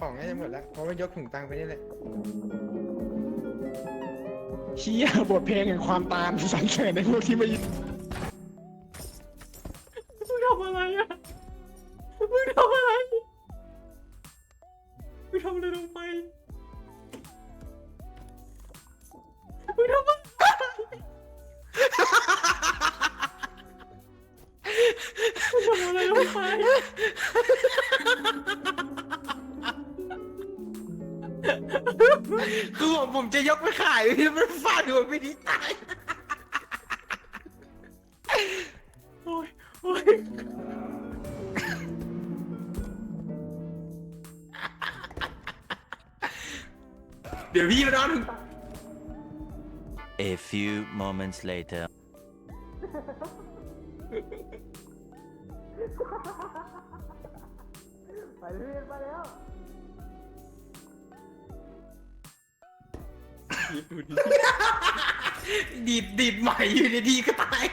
ของน่าจะหมดแล้วเพราะว่ายกถุงตังค์ไปนี่แหละเชี่ยบทเพลงแห่งความตามสรรเสริญในพวกที่ไม่มึงทำอะไรอะมึงทำอะไรมึงทำอะไรลงไปมึงทำอะไรมึงทำอะไรลงไป คือผมผมจะยกไปขายพี่มันฟาดหัวพี่นี่ตายโอ้ยโอ้ยเดี๋ยวพี่มานอนถึง A few moments later. ดีดดีดใหม่อยู่ดีๆก็ตาย